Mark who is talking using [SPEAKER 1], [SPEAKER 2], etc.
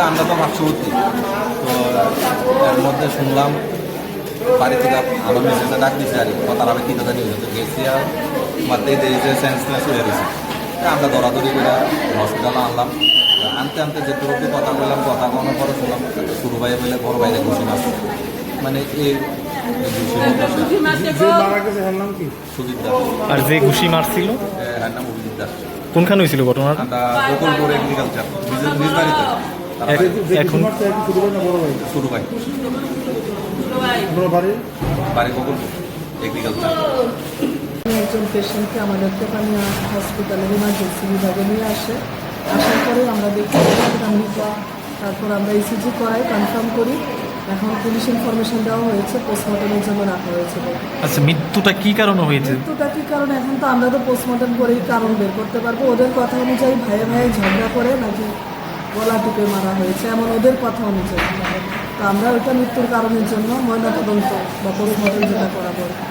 [SPEAKER 1] আসলে আমরা তো পার্শ্ববর্তী তো এর মধ্যে শুনলাম বাড়ি থেকে আমার মেসেজে ডাক দিছে আর কি, কথা আমি কি কথা নিয়ে গেছি? আর মাত্রই দেরি যে সেন্সলেস হয়ে গেছে। আমরা দৌড়াদৌড়ি করে হসপিটালে আনলাম। আনতে আনতে যে তুরকি কথা বললাম কথা কোনো পরে শুনলাম শুরু ভাই বলে বড় ভাইরে ঘুষি মাছ মানে এই
[SPEAKER 2] আর যে ঘুষি মারছিল?
[SPEAKER 1] দাস।
[SPEAKER 2] কোনখানে হয়েছিল ঘটনাটা?
[SPEAKER 1] গোকুলপুর এগ্রিকালচার নিজ বাড়িতে।
[SPEAKER 2] এখন
[SPEAKER 3] কুমার সাহেব কি ছোট ভাই না বড় ভাই?
[SPEAKER 1] শুরু ভাই।
[SPEAKER 3] বাড়ি?
[SPEAKER 1] বাড়ি এগ্রিকালচার।
[SPEAKER 4] একজন পেশেন্টকে আমাদের তেপানিয়া হসপিটালে ইমার্জেন্সি বিভাগে নিয়ে আসে। আসার পরে আমরা দেখি আমরা তারপর আমরা ইসিজি করাই কনফার্ম করি। এখন পুলিশ ইনফরমেশন দেওয়া হয়েছে পোস্টমর্টমের জন্য রাখা হয়েছে।
[SPEAKER 2] আচ্ছা মৃত্যুটা কি কারণে হয়েছে?
[SPEAKER 4] মৃত্যুটা কি কারণ? এখন তো আমরা তো পোস্টমর্টম করেই কারণ বের করতে পারব। ওদের কথা অনুযায়ী ভাইয়ে ভাইয়ে ঝগড়া করে নাকি গলা টিপে মারা হয়েছে এমন ওদের কথা অনুযায়ী তো আমরা ওইটা মৃত্যুর কারণের জন্য ময়নাতদন্ত বা পরিবর্তন যেটা করা দরকার